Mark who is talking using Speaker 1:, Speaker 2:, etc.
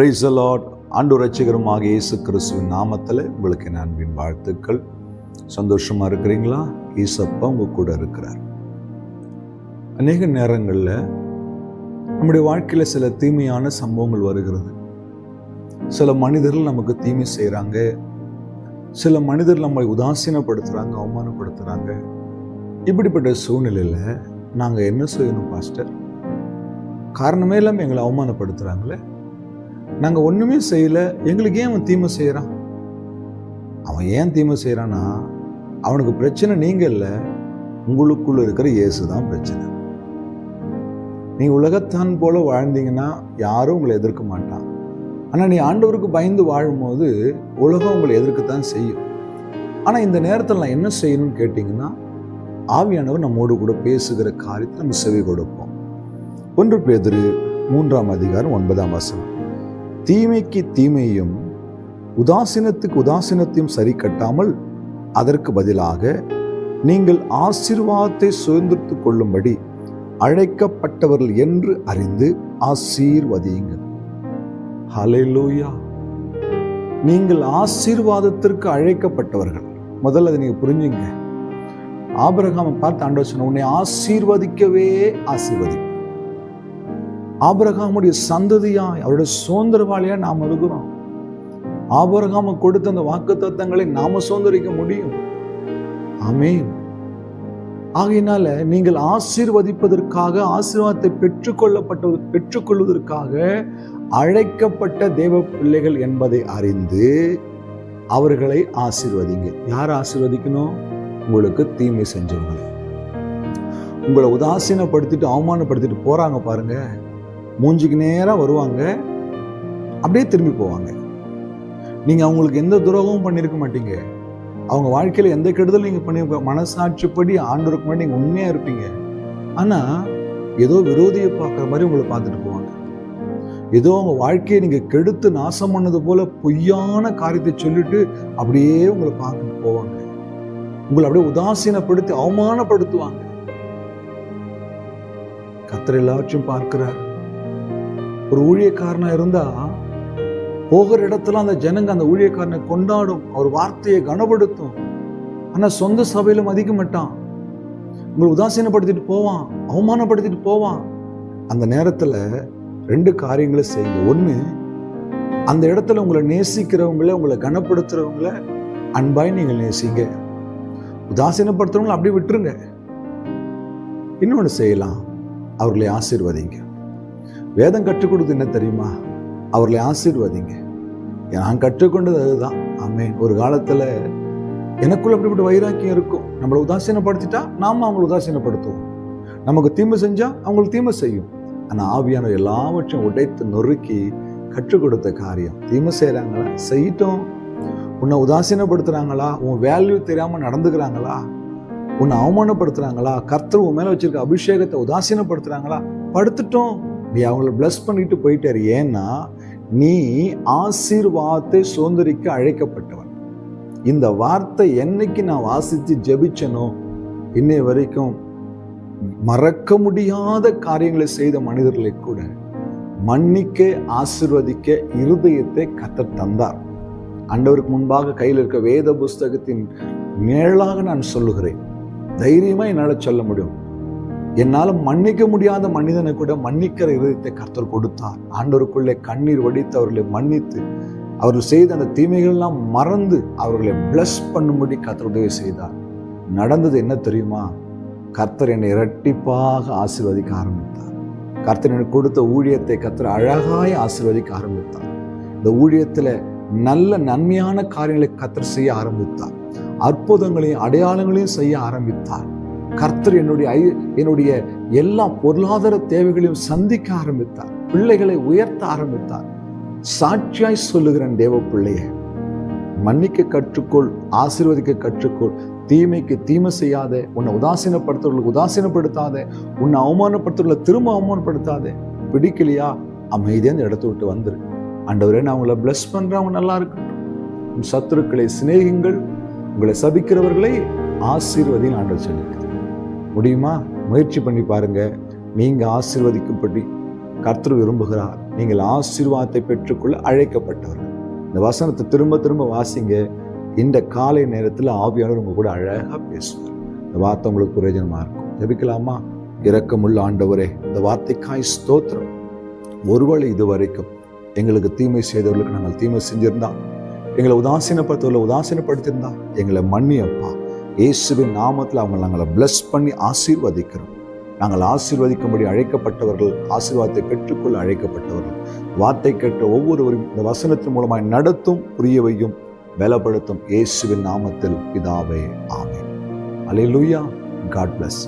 Speaker 1: Price allot ஆண்டு ரட்சகருமாக இயேசு கிறிஸ்துவின் நாமத்தில் உங்களுக்கு என் அன்பின் வாழ்த்துக்கள். சந்தோஷமாக இருக்கிறீங்களா? ஈசப்பா உங்க கூட இருக்கிறார். அநேக நேரங்களில் நம்முடைய வாழ்க்கையில் சில தீமையான சம்பவங்கள் வருகிறது. சில மனிதர்கள் நமக்கு தீமை செய்கிறாங்க சில மனிதர் நம்மை உதாசீனப்படுத்துகிறாங்க அவமானப்படுத்துகிறாங்க இப்படிப்பட்ட சூழ்நிலையில் நாங்கள் என்ன செய்யணும் பாஸ்டர்? காரணமே இல்லாமல் எங்களை அவமானப்படுத்துகிறாங்களே நாங்கள் ஒன்றுமே செய்யலை. எங்களுக்கு ஏன் அவன் தீமை செய்கிறான் அவன் ஏன் தீமை செய்கிறான்னா அவனுக்கு பிரச்சனை நீங்கள் இல்லை. உங்களுக்குள்ள இருக்கிற இயேசு தான் பிரச்சனை. நீ உலகத்தான் போல வாழ்ந்தீங்கன்னா யாரும் உங்களை எதிர்க்க மாட்டான். ஆனால் நீ ஆண்டவருக்கு பயந்து வாழும்போது உலகம் உங்களை எதிர்க்கத்தான் செய்யும். ஆனால் இந்த நேரத்தில் நான் என்ன செய்யணும்னு கேட்டிங்கன்னா ஆவியானவர் நம்மோடு கூட பேசுகிற காரியத்தை நம்ம செவி கொடுப்போம். ஒன்று பேதிரு மூன்றாம் அதிகாரம் ஒன்பதாம் வசனம். தீமைக்கு தீமையும் உதாசீனத்துக்கு உதாசீனத்தையும் சரி கட்டாமல் அதற்கு பதிலாக நீங்கள் ஆசீர்வாதத்தை சுதந்திரத்து கொள்ளும்படி அழைக்கப்பட்டவர்கள் என்று அறிந்து ஆசீர்வதியுங்கள். ஹalleluya. நீங்கள் ஆசீர்வாதத்திற்கு அழைக்கப்பட்டவர்கள். முதல்ல அதை நீங்க புரிஞ்சுங்க. ஆபிரகாமை பார்த்து ஆண்டவர் சொன்ன உன்னை ஆசீர்வதிக்கவே ஆசீர்வதி ஆபரகாமுடைய சந்ததியாய் அவருடைய சுதந்திரவாளியா நாம் இருக்கிறோம். ஆபரகாம கொடுத்த அந்த வாக்கு தத்தங்களை நாம சுதந்திரிக்க முடியும். ஆமென். ஆகையினால நீங்கள் ஆசீர்வதிப்பதற்காக ஆசீர்வாதத்தை பெற்றுக்கொள்ளப்பட்ட பெற்றுக்கொள்வதற்காக அழைக்கப்பட்ட தேவ பிள்ளைகள் என்பதை அறிந்து அவர்களை ஆசீர்வதிங்க. யார் ஆசீர்வதிக்கணும்? உங்களுக்கு தீமை செஞ்சவங்களை. உங்களை உதாசீனப்படுத்திட்டு அவமானப்படுத்திட்டு போறாங்க பாருங்க. மூஞ்சிக்கு நேரா வருவாங்க. அப்படியே திரும்பி போவாங்க. நீங்க அவங்களுக்கு எந்த துரோகமும் பண்ணியிருக்க மாட்டீங்க. அவங்க வாழ்க்கையில எந்த கெடுதலும் நீங்க பண்ணி மனசாட்சிப்படி ஆண்டவருக்கு முன்னாடி நீங்க உண்மையாக இருப்பீங்க. ஆனா ஏதோ விரோதியை பார்க்குற மாதிரி உங்களை பார்த்துட்டு போவாங்க. ஏதோ அவங்க வாழ்க்கையை நீங்க கெடுத்து நாசம் பண்ணது போல பொய்யான காரியத்தை சொல்லிட்டு அப்படியே உங்களை பார்த்துட்டு போவாங்க. உங்களை அப்படியே உதாசீனப்படுத்தி அவமானப்படுத்துவாங்க. கத்திர எல்லாவற்றையும் பார்க்கிறார். ஒரு ஊழியக்காரனாக இருந்தா போகிற இடத்துல அந்த ஜனங்க அந்த ஊழியக்காரனை கொண்டாடும். அவர் வார்த்தையை கனப்படுத்தும். ஆனா சொந்த சபையிலும் மதிக்க மாட்டான். உங்களை உதாசீனப்படுத்திட்டு போவான். அவமானப்படுத்திட்டு போவான். அந்த நேரத்துல ரெண்டு காரியங்களை செய்யுங்க. ஒண்ணு அந்த இடத்துல உங்களை நேசிக்கிறவங்கள உங்களை கனப்படுத்துறவங்கள அன்பாய் நீங்கள் நேசிங்க. உதாசீனப்படுத்துறவங்களை அப்படியே விட்டுருங்க. இன்னொன்று செய்யலாம். அவர்களை ஆசீர்வதிங்க. வேதம் கற்றுக் கொடுத்து என்ன தெரியுமா? அவர்களை ஆசீர்வதிங்க. நான் கற்றுக்கொண்டது அதுதான். ஆமேன். ஒரு காலத்தில் எனக்குள்ள அப்படிப்பட்ட வைராக்கியம் இருக்கும். நம்மளை உதாசீனப்படுத்திட்டா நாம அவங்களை உதாசீனப்படுத்துவோம். நமக்கு தீமை செஞ்சா அவங்களுக்கு தீமை செய்யும். ஆனால் ஆவியான எல்லாவற்றையும் உடைத்து நொறுக்கி கற்றுக் கொடுத்த காரியம். தீமை செய்கிறாங்களா செய்யட்டும். உன்னை உதாசீனப்படுத்துறாங்களா? உன் வேல்யூ தெரியாமல் நடந்துக்கிறாங்களா? உன்னை அவமானப்படுத்துறாங்களா? கர்த்தர் உன் மேலே வச்சிருக்க அபிஷேகத்தை உதாசீனப்படுத்துறாங்களா? படுத்துட்டோம். நீ அவங்கள பிளஸ் பண்ணிட்டு போயிட்டார். ஏன்னா நீ ஆசீர்வாதத்தை சுதந்திரிக்க அழைக்கப்பட்டவன். இந்த வார்த்தை என்னைக்கு நான் வாசித்து ஜபிச்சனோ இன்னை வரைக்கும் மறக்க முடியாத காரியங்களை செய்த மனிதர்களை கூட மன்னிக்க ஆசிர்வதிக்க இருதயத்தை கத்த தந்தார். ஆண்டவருக்கு முன்பாக கையில் இருக்க வேத புஸ்தகத்தின் மேலாக நான் சொல்லுகிறேன். தைரியமா என்னால் சொல்ல முடியும். என்னால் மன்னிக்க முடியாத மனிதனை கூட மன்னிக்கிற இருதயத்தை கர்த்தர் கொடுத்தார். ஆண்டோருக்குள்ளே கண்ணீர் வடித்து அவர்களை மன்னித்து அவர்கள் செய்த அந்த தீமைகள்லாம் மறந்து அவர்களை பிளஸ் பண்ணும்படி கர்த்தர் உதவி செய்தார். நடந்தது என்ன தெரியுமா? கர்த்தர் என்னை இரட்டிப்பாக ஆசீர்வதிக்க ஆரம்பித்தார். கர்த்தர் எனக்கு கொடுத்த ஊழியத்தை கர்த்தர் அழகாய் ஆசீர்வதிக்க ஆரம்பித்தார். இந்த ஊழியத்தில் நல்ல நன்மையான காரியங்களை கத்தர் செய்ய ஆரம்பித்தார். அற்புதங்களையும் அடையாளங்களையும் செய்ய ஆரம்பித்தார். கர்த்தர் என்னுடைய ஐ என்னுடைய எல்லா பொருளாதார தேவைகளையும் சந்திக்க ஆரம்பித்தார். பிள்ளைகளை உயர்த்த ஆரம்பித்தார். சாட்சியாய் சொல்லுகிறேன் தேவ பிள்ளைய மன்னிக்க கற்றுக்கொள் ஆசீர்வதிக்க கற்றுக்கொள். தீமைக்கு தீமை செய்யாத உன்னை உதாசீனப்படுத்துறவர்களுக்கு உதாசீனப்படுத்தாத உன்னை அவமானப்படுத்துறவர்களை திரும்ப அவமானப்படுத்தாத. பிடிக்கலையா? அமைதியா அந்த இடத்த விட்டு வந்துரு. ஆண்டவரே நான் உங்களை பிளஸ் பண்ணுறேன் அவங்க நல்லா இருக்கட்டும். உன் சத்துருக்களை சிநேகிங்கள் உங்களை சபிக்கிறவர்களை ஆசீர்வதின்னு ஆண்டவர் சொல்லியிருக்கிறார் முடியுமா? முயற்சி பண்ணி பாருங்க. நீங்க ஆசீர்வதிக்கப்படி கர்த்தர் விரும்புகிறார். நீங்கள் ஆசீர்வாதத்தை பெற்றுக்கொள்ள அழைக்கப்பட்டவர்கள். இந்த வசனத்தை திரும்ப திரும்ப வாசிங்க. இந்த காலை நேரத்தில் ஆவியானவர் உங்க கூட அழகா பேசுவார். இந்த வார்த்தை உங்களுக்கு பிரயோஜனமாக இருக்கும். ஜபிக்கலாமா? இரக்கமுள்ள ஆண்டவரே இந்த வார்த்தைக்காய் ஸ்தோத்திரம். ஒருவேளை இது வரைக்கும் எங்களுக்கு தீமை செய்தவர்களுக்கு நாங்கள் தீமை செஞ்சிருந்தா எங்களை உதாசீனப்படுத்தவர்களை உதாசீனப்படுத்தியிருந்தா எங்களை மன்னியப்பா. இயேசுவின் நாமத்தில் அவங்க நாங்களை பிளஸ் பண்ணி ஆசீர்வதிக்கிறோம். நாங்கள் ஆசீர்வதிக்கும்படி அழைக்கப்பட்டவர்கள் ஆசீர்வாதத்தை பெற்றுக்கொள்ள அழைக்கப்பட்டவர்கள். வார்த்தை கேட்ட ஒவ்வொருவரும் இந்த வசனத்தின் மூலமாய் நடத்தும் புரியவையும் பலப்படுத்தும் இயேசுவின் நாமத்தில் பிதாவே ஆமே அல்லேலூயா காட் பிளஸ்